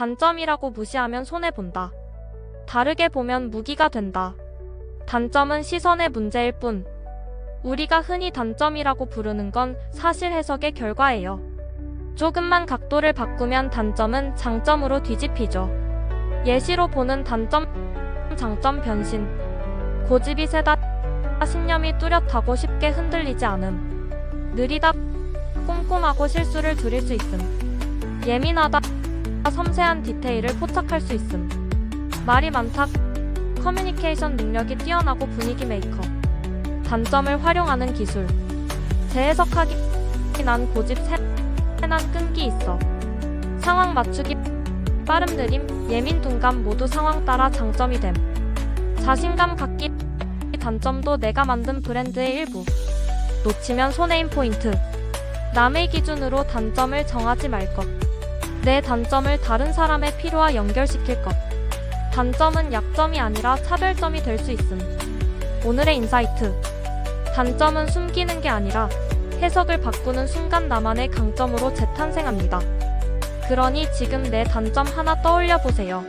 단점이라고 무시하면 손해본다. 다르게 보면 무기가 된다. 단점은 시선의 문제일 뿐. 우리가 흔히 단점이라고 부르는 건 사실 해석의 결과예요. 조금만 각도를 바꾸면 단점은 장점으로 뒤집히죠. 예시로 보는 단점, 장점 변신. 고집이 세다, 신념이 뚜렷하고 쉽게 흔들리지 않음. 느리다, 꼼꼼하고 실수를 줄일 수 있음. 예민하다, 섬세한 디테일을 포착할 수 있음. 말이 많다, 커뮤니케이션 능력이 뛰어나고 분위기 메이커. 단점을 활용하는 기술. 재해석하기 난 고집 세난 끈기 있어. 상황 맞추기 빠름 느림 예민 둔감 모두 상황 따라 장점이 됨. 자신감 갖기 단점도 내가 만든 브랜드의 일부. 놓치면 손해인 포인트. 남의 기준으로 단점을 정하지 말 것. 내 단점을 다른 사람의 필요와 연결시킬 것. 단점은 약점이 아니라 차별점이 될 수 있음. 오늘의 인사이트. 단점은 숨기는 게 아니라 해석을 바꾸는 순간 나만의 강점으로 재탄생합니다. 그러니 지금 내 단점 하나 떠올려 보세요.